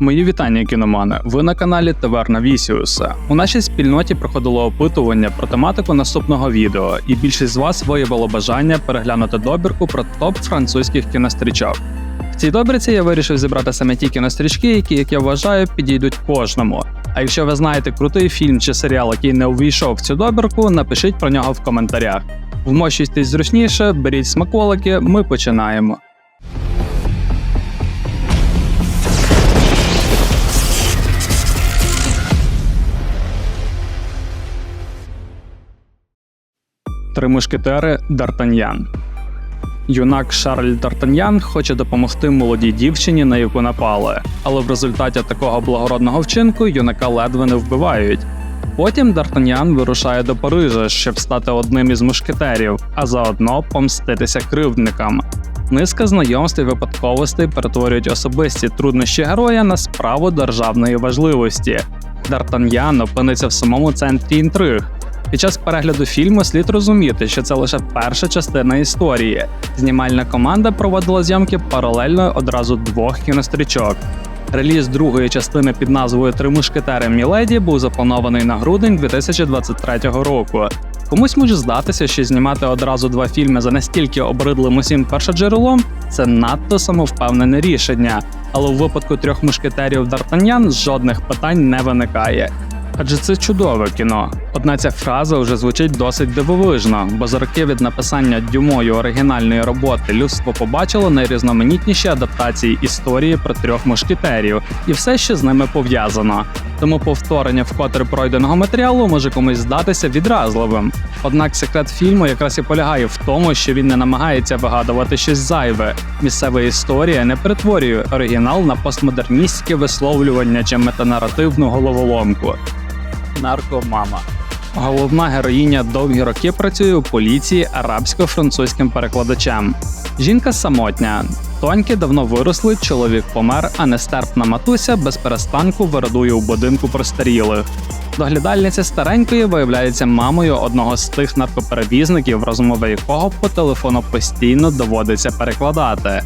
Мої вітання, кіномани. Ви на каналі Таверна Вісіуса. У нашій спільноті проходило опитування про тематику наступного відео, і більшість з вас виявило бажання переглянути добірку про топ французьких кінострічок. В цій добірці я вирішив зібрати саме ті кінострічки, які, як я вважаю, підійдуть кожному. А якщо ви знаєте крутий фільм чи серіал, який не увійшов в цю добірку, напишіть про нього в коментарях. Вмощуйтесь зручніше, беріть смаколики, ми починаємо. Три мушкетери Д'Артаньян. Юнак Шарль Д'Артаньян хоче допомогти молодій дівчині, на яку напали, але в результаті такого благородного вчинку юнака ледве не вбивають. Потім Д'Артаньян вирушає до Парижа, щоб стати одним із мушкетерів, а заодно помститися кривдникам. Низка знайомств і випадковостей перетворюють особисті труднощі героя на справу державної важливості. Д'Артаньян опиниться в самому центрі інтриг. Під час перегляду фільму слід розуміти, що це лише перша частина історії. Знімальна команда проводила зйомки паралельно одразу двох кінострічок. Реліз другої частини під назвою Три мушкетери Міледі був запланований на грудень 2023 року. Комусь може здатися, що знімати одразу два фільми за настільки обридлим усім першоджерелом це надто самовпевнене рішення. Але у випадку трьох мушкетерів Д'Артаньян жодних питань не виникає. Адже це чудове кіно. Одна ця фраза вже звучить досить дивовижно, бо за роки від написання дюмою оригінальної роботи людство побачило найрізноманітніші адаптації історії про трьох мушкетерів і все, що з ними пов'язано. Тому повторення вкотре пройденого матеріалу може комусь здатися відразливим. Однак секрет фільму якраз і полягає в тому, що він не намагається вигадувати щось зайве. Місцева історія не перетворює оригінал на постмодерністське висловлювання чи метанаративну головоломку. Наркомама. Головна героїня довгі роки працює у поліції арабсько-французьким перекладачем. Жінка самотня. Тоньки давно виросли, чоловік помер, а нестерпна матуся без перестанку вирадує у будинку простарілих. Доглядальниця старенької виявляється мамою одного з тих наркоперевізників, розмови якого по телефону постійно доводиться перекладати.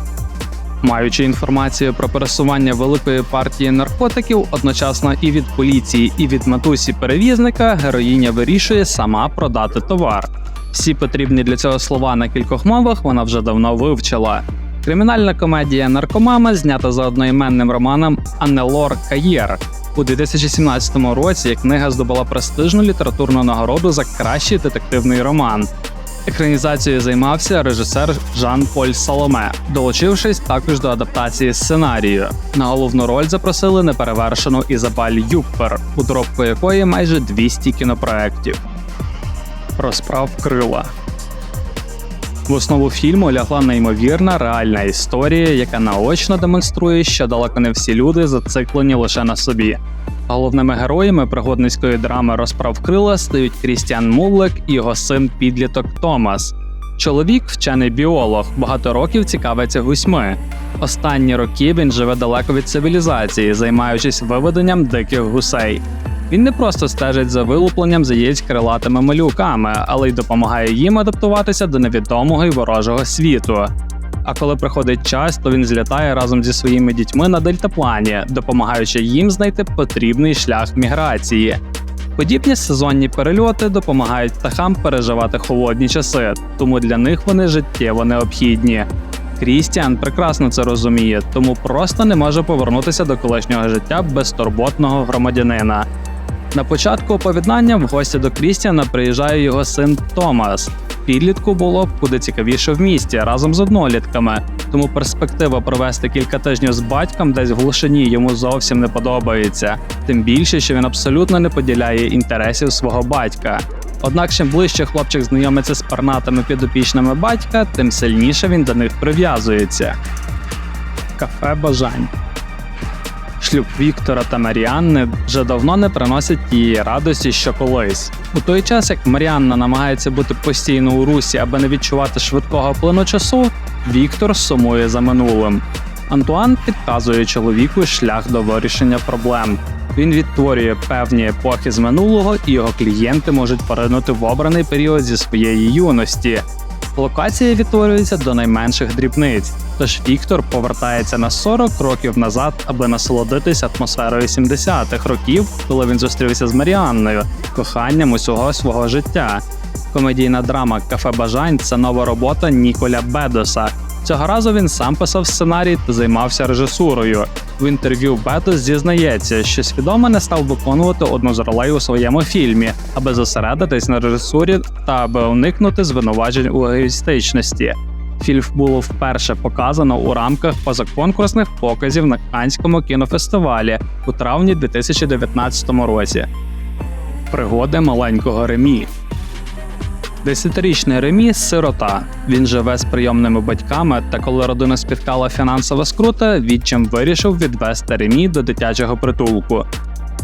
Маючи інформацію про пересування великої партії наркотиків, одночасно і від поліції, і від матусі перевізника, героїня вирішує сама продати товар. Всі потрібні для цього слова на кількох мовах вона вже давно вивчила. Кримінальна комедія Наркомама знята за одноіменним романом Аннелор Каєр. У 2017 році книга здобула престижну літературну нагороду за кращий детективний роман. Екранізацією займався режисер Жан-Поль Саломе, долучившись також до адаптації сценарію. На головну роль запросили неперевершену Ізабель Юппер, у якої майже 200 кінопроєктів. Розправ крила. В основу фільму лягла неймовірна реальна історія, яка наочно демонструє, що далеко не всі люди зациклені лише на собі. Головними героями пригодницької драми Розправ крила стають Крістіан Муллек і його син підліток Томас. Чоловік, вчений біолог, багато років цікавиться гусьми. Останні роки він живе далеко від цивілізації, займаючись виведенням диких гусей. Він не просто стежить за вилупленням яєць крилатими малюками, але й допомагає їм адаптуватися до невідомого й ворожого світу. А коли приходить час, то він злітає разом зі своїми дітьми на дельтаплані, допомагаючи їм знайти потрібний шлях міграції. Подібні сезонні перельоти допомагають птахам переживати холодні часи, тому для них вони життєво необхідні. Крістіан прекрасно це розуміє, тому просто не може повернутися до колишнього життя безтурботного громадянина. На початку оповідання в гості до Крістіана приїжджає його син Томас. Підлітку було б куди цікавіше в місті разом з однолітками, тому перспектива провести кілька тижнів з батьком десь в глушині йому зовсім не подобається. Тим більше, що він абсолютно не поділяє інтересів свого батька. Однак, чим ближче хлопчик знайомиться з пернатими підопічними батька, тим сильніше він до них прив'язується. Кафе бажань. Шлюб Віктора та Маріанни вже давно не приносять тієї радості, що колись. У той час, як Маріанна намагається бути постійно у русі, аби не відчувати швидкого плину часу, Віктор сумує за минулим. Антуан підказує чоловіку шлях до вирішення проблем. Він відтворює певні епохи з минулого, і його клієнти можуть поринути в обраний період зі своєї юності. Локація відтворюється до найменших дрібниць. Тож Віктор повертається на 40 років назад, аби насолодитись атмосферою 70-х років, коли він зустрівся з Маріанною, коханням усього свого життя. Комедійна драма Кафе бажань це нова робота Ніколя Бедоса. Цього разу він сам писав сценарій та займався режисурою. В інтерв'ю Бетос зізнається, що свідомо не став виконувати одну з ролей у своєму фільмі, аби зосередитись на режисурі та аби уникнути звинувачень у егоїстичності. Фільм було вперше показано у рамках позаконкурсних показів на Канському кінофестивалі у травні 2019 році. Пригоди маленького Ремі. Десятирічний Ремі сирота. Він живе з прийомними батьками, та коли родину спіткала фінансова скрута, відчим вирішив відвести Ремі до дитячого притулку.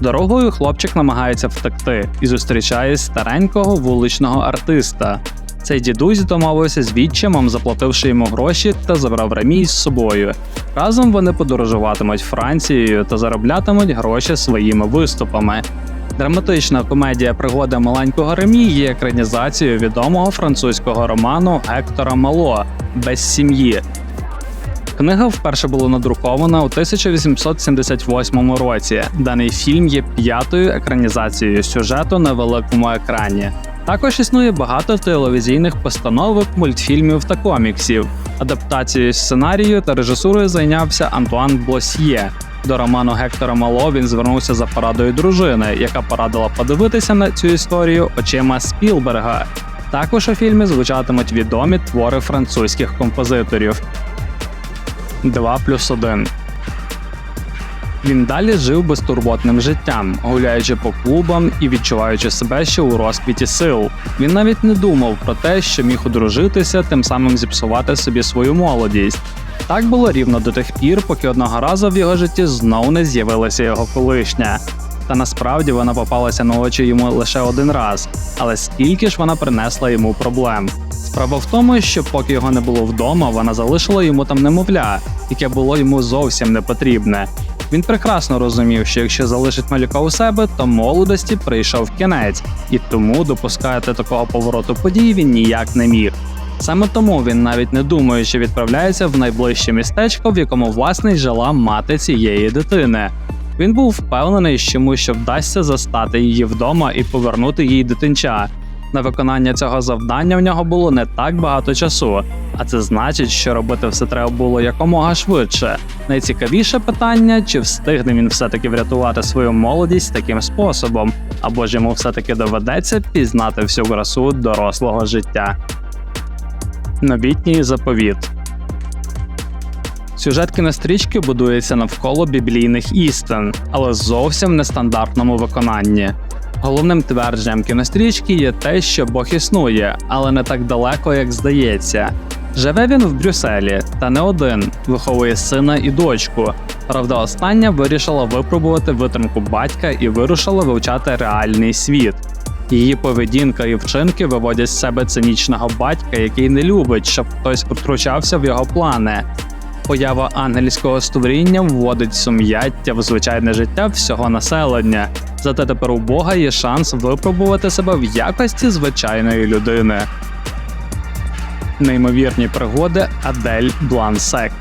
Дорогою хлопчик намагається втекти і зустрічає старенького вуличного артиста. Цей дідусь домовився з відчимом, заплативши йому гроші та забрав Ремі з собою. Разом вони подорожуватимуть Францією та зароблятимуть гроші своїми виступами. Драматична комедія Пригоди маленького Ремі є екранізацією відомого французького роману Гектора Мало Без сім'ї. Книга вперше була надрукована у 1878 році. Даний фільм є п'ятою екранізацією сюжету на великому екрані. Також існує багато телевізійних постановок, мультфільмів та коміксів. Адаптацією сценарію та режисурою зайнявся Антуан Блосьє. До роману Гектора Мало він звернувся за порадою дружини, яка порадила подивитися на цю історію очима Спілберга. Також у фільмі звучатимуть відомі твори французьких композиторів. 2 плюс 1 він далі жив безтурботним життям, гуляючи по клубам і відчуваючи себе ще у розквіті сил. Він навіть не думав про те, що міг одружитися, тим самим зіпсувати собі свою молодість. Так було рівно до тих пір, поки одного разу в його житті знову не з'явилася його колишня. Та насправді вона попалася на очі йому лише один раз, але скільки ж вона принесла йому проблем. Справа в тому, що поки його не було вдома, вона залишила йому там немовля, яке було йому зовсім не потрібне. Він прекрасно розумів, що якщо залишить малюка у себе, то молодості прийшов кінець, і тому допускати такого повороту подій він ніяк не міг. Саме тому він навіть не думаючи відправляється в найближче містечко, в якому власне жила мати цієї дитини. Він був впевнений, що йому що вдасться застати її вдома і повернути їй дитинча. На виконання цього завдання в нього було не так багато часу, а це значить, що робити все треба було якомога швидше. Найцікавіше питання, чи встигне він все-таки врятувати свою молодість таким способом, або ж йому все-таки доведеться пізнати всю красу дорослого життя. Новітній заповіт. Сюжет кінострічки будується навколо біблійних істин, але зовсім в нестандартному виконанні. Головним твердженням кінострічки є те, що Бог існує, але не так далеко, як здається. Живе він в Брюсселі, та не один, виховує сина і дочку. Правда, остання вирішила випробувати витримку батька і вирушила вивчати реальний світ. Її поведінка і вчинки виводять з себе цинічного батька, який не любить, щоб хтось втручався в його плани. Поява ангельського створіння вводить сум'яття в звичайне життя всього населення. Зате тепер у Бога є шанс випробувати себе в якості звичайної людини. Неймовірні пригоди Адель Блансек.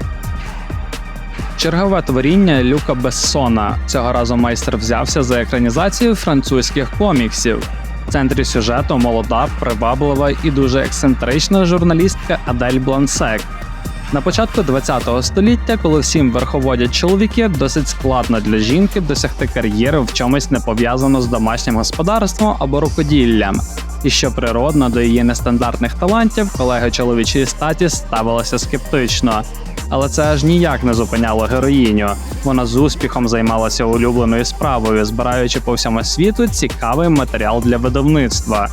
Чергове творіння Люка Бессона. Цього разу майстер взявся за екранізацію французьких коміксів. В центрі сюжету молода, приваблива і дуже ексцентрична журналістка Адель Блансек. На початку ХХ століття, коли всім верховодять чоловіки, досить складно для жінки досягти кар'єри в чомусь не пов'язано з домашнім господарством або рукоділлям. І що природно до її нестандартних талантів, колеги чоловічої статі ставилися скептично. Але це аж ніяк не зупиняло героїню. Вона з успіхом займалася улюбленою справою, збираючи по всьому світу цікавий матеріал для видавництва.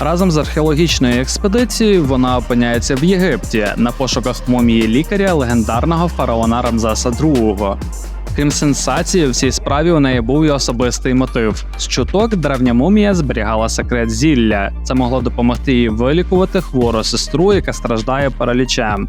Разом з археологічною експедицією вона опиняється в Єгипті на пошуках мумії лікаря легендарного фараона Рамзеса II. Крім сенсації, в цій справі у неї був і особистий мотив. З чуток древня мумія зберігала секрет зілля. Це могло допомогти їй вилікувати хвору сестру, яка страждає паралічем.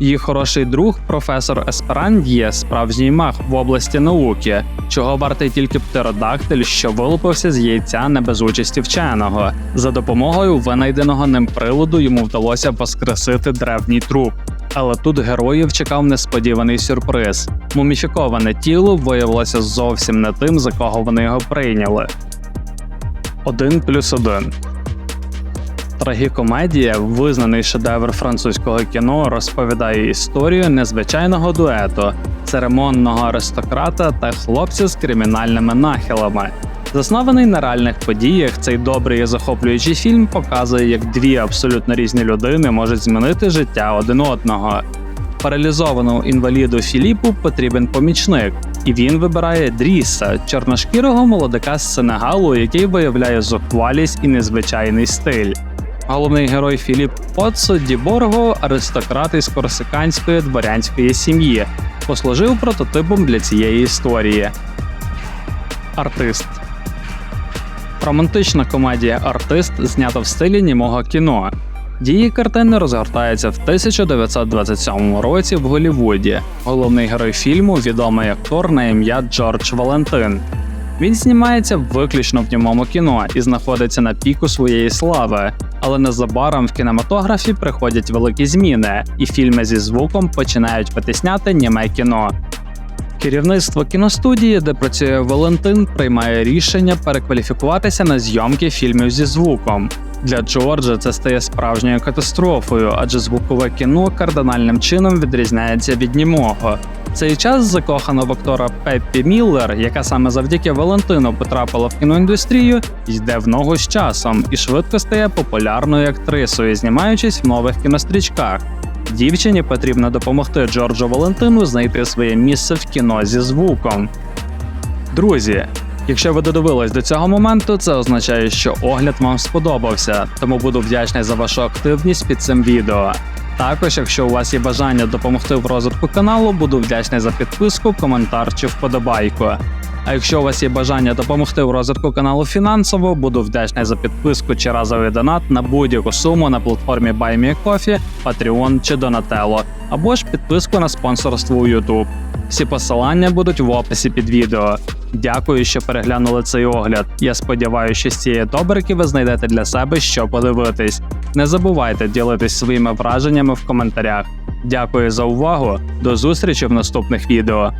Її хороший друг, професор Есперан, є справжній мах в області науки, чого вартий тільки птеродактиль, що вилупився з яйця не без участі вченого. За допомогою винайденого ним приладу йому вдалося воскресити древній труп. Але тут героїв чекав несподіваний сюрприз. Муміфіковане тіло виявилося зовсім не тим, за кого вони його прийняли. Один плюс один. Трагікомедія, визнаний шедевр французького кіно, розповідає історію незвичайного дуету, церемонного аристократа та хлопця з кримінальними нахилами. Заснований на реальних подіях, цей добрий і захоплюючий фільм показує, як дві абсолютно різні людини можуть змінити життя один одного. Паралізованому інваліду Філіпу потрібен помічник, і він вибирає Дріса, чорношкірого молодика з Сенегалу, який виявляє зухвалість і незвичайний стиль. Головний герой Філіп Поццо Діборго, аристократ із корсиканської дворянської сім'ї, послужив прототипом для цієї історії. Артист Романтична комедія Артист знята в стилі німого кіно. Дії картини розгортаються в 1927 році в Голлівуді. Головний герой фільму відомий актор на ім'я Джордж Валентин. Він знімається виключно в німому кіно і знаходиться на піку своєї слави, але незабаром в кінематографі приходять великі зміни, і фільми зі звуком починають витисняти німе кіно. Керівництво кіностудії, де працює Валентин, приймає рішення перекваліфікуватися на зйомки фільмів зі звуком. Для Джорджа це стає справжньою катастрофою, адже звукове кіно кардинальним чином відрізняється від німого. Цей час закохана в актора Пеппі Міллер, яка саме завдяки Валентину потрапила в кіноіндустрію, йде в ногу з часом і швидко стає популярною актрисою, знімаючись в нових кінострічках. Дівчині потрібно допомогти Джорджу Валентину знайти своє місце в кіно зі звуком. Друзі, якщо ви додивились до цього моменту, це означає, що огляд вам сподобався, тому буду вдячний за вашу активність під цим відео. Також, якщо у вас є бажання допомогти в розвитку каналу, буду вдячний за підписку, коментар чи вподобайку. А якщо у вас є бажання допомогти в розвитку каналу фінансово, буду вдячний за підписку чи разовий донат на будь-яку суму на платформі BuyMeCoffee, Patreon чи Donatello, або ж підписку на спонсорство у YouTube. Всі посилання будуть в описі під відео. Дякую, що переглянули цей огляд. Я сподіваюся, що з цієї добрики ви знайдете для себе що подивитись. Не забувайте ділитись своїми враженнями в коментарях. Дякую за увагу. До зустрічі в наступних відео.